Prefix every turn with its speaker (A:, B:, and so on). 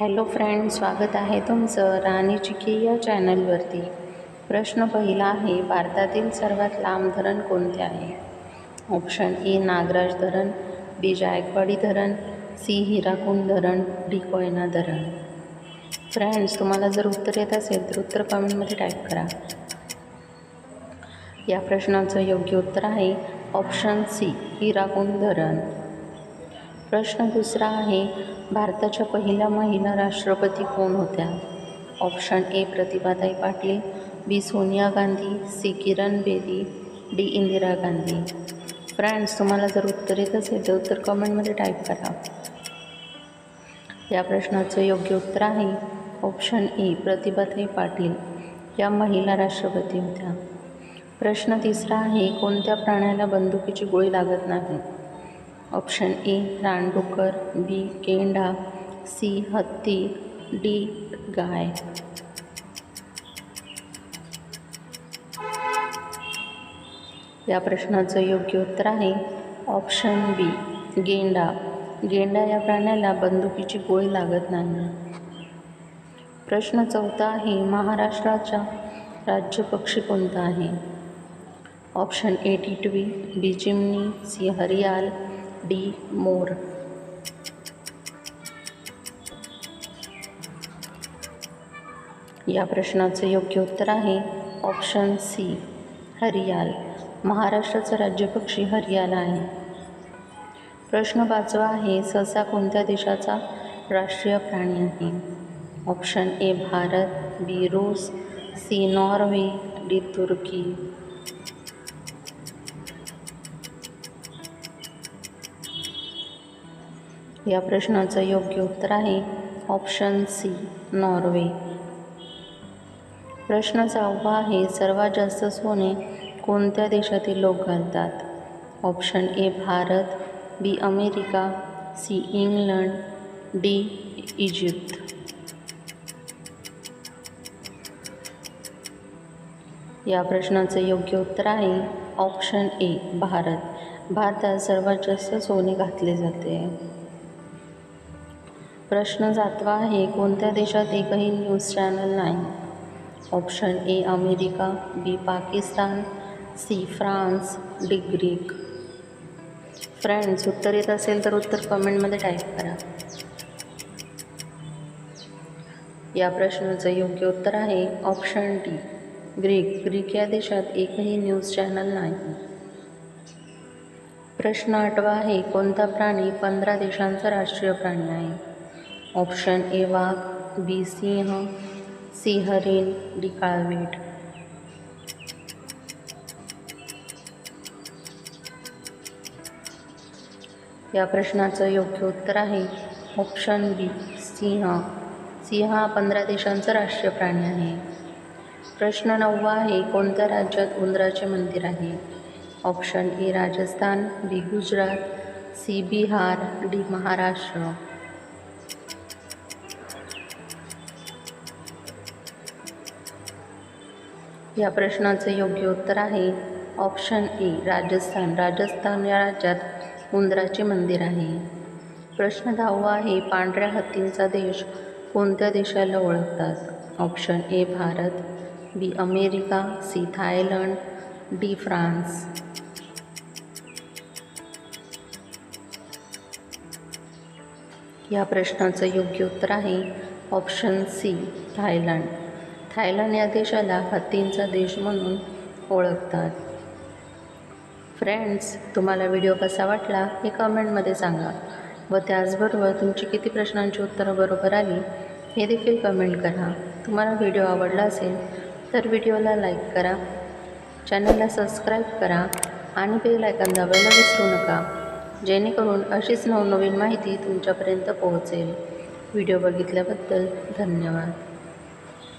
A: Hello friend स्वागत आहे तुमचं राणी चिकी या चॅनलवरती. प्रश्न पहिला आहे भारतातील सर्वात लांब धरण कोणते आहे? ऑप्शन ए नागराज धरण बी जायकवाडी धरण सी हिराकुंड धरण डी कोयना धरण. फ्रेंड्स तुम्हाला जर उत्तर येत असेल तर उत्तर कमेंटमध्ये टाईप करा. या प्रश्नाचं योग्य उत्तर आहे ऑप्शन सी हिराकुंड धरण. प्रश्न दुसरा आहे भारताच्या पहिल्या महिला राष्ट्रपती कोण होत्या? Option A Pratibhatai Patil B Sonia Gandhi C Kiran Bedi D Indira Gandhi. Friends तुम्हाला जर उत्तर येत असेल तर उत्तर कमेंटमध्ये टाईप करा. या प्रश्नाचं योग्य उत्तर आहे ऑप्शन ए प्रतिभाताई पाटील या महिला राष्ट्रपती होत्या. प्रश्न तिसरा आहे कोणत्या प्राण्याला बंदुकीची गोळी लागत नाही? ऑप्शन ए रानडुकर बी गेंडा सी हत्ती डी गाय. या प्रश्नाचं योग्य उत्तर आहे ऑप्शन बी गेंडा. गेंडा या प्राण्याला बंदुकीची गोळी लागत नाही. प्रश्न चौथा आहे महाराष्ट्राचा राज्य पक्षी कोणता आहे? ऑप्शन ए टिटवी बी चिमणी सी हरियाल डी मोर. या प्रश्नाचं योग्य उत्तर आहे ऑप्शन सी हरियाल. महाराष्ट्राचं राज्यपक्षी हरियाल आहे. प्रश्न पाचवा आहे सहसा कोणत्या देशाचा राष्ट्रीय प्राणी आहे? ऑप्शन ए भारत बी रूस सी नॉर्वे डी तुर्की. या प्रश्नाचं योग्य उत्तर आहे ऑप्शन सी नॉर्वे. प्रश्न सहावा आहे सर्वात जास्त सोने कोणत्या देशातील लोक घालतात? Option A Bharat B America C England D Egypt. या प्रश्नाचं योग्य उत्तर आहे ऑप्शन ए भारत. भारतात सर्वात जास्त सोने घातले जाते. प्रश्न सातवा आहे कोणत्या देशात एकही न्यूज चॅनल नाही. Option A America B Pakistan C France D Greek. Friends उत्तर येत असेल तर उत्तर कमेंटमध्ये टाईप करा. या प्रश्नाचं योग्य उत्तर आहे ऑप्शन डी ग्रीक. ग्रीक या देशात एकही न्यूज चॅनल नाही. प्रश्न आठवा आहे कोणता प्राणी पंधरा देशांचा राष्ट्रीय प्राणी आहे? ऑप्शन ए वाघ बी सिंह सी हरिण डी काळवीट या प्रश्नाचं योग्य उत्तर आहे ऑप्शन बी सिंह. सिंह हा पंधरा देशांचा राष्ट्रीय प्राणी आहे. प्रश्न नववा आहे कोणत्या राज्यात उंदराचे मंदिर आहे? Option A Rajasthan B Gujarat C Bihar D Maharashtra. या प्रश्नाचं योग्य उत्तर आहे. Option A Rajasthan. राजस्थान या राज्यात उंदराचे मंदिर आहे. प्रश्न दहावा आहे पांढऱ्या हत्तींचा देश कोणत्या देशाला ओळखतात? Option A Bharat. B America. C Thailand. D France. या प्रश्नाचं योग्य उत्तर आहे. Option C Thailand. थायलंड या देशाला हत्तींचा देश म्हणून ओळखतात. फ्रेंड्स तुम्हाला व्हिडिओ कसा वाटला हे कमेंटमध्ये सांगा. व त्याचबरोबर तुमची किती प्रश्नांची उत्तरं बरोबर आली हे देखील कमेंट करा. तुम्हाला व्हिडिओ आवडला असेल तर व्हिडिओला लाईक करा. चॅनलला सबस्क्राईब करा आणि बेल आयकन दाबायला विसरू नका. जेणेकरून अशीच नवनवीन माहिती तुमच्यापर्यंत पोहोचेल. व्हिडिओ बघितल्याबद्दल धन्यवाद.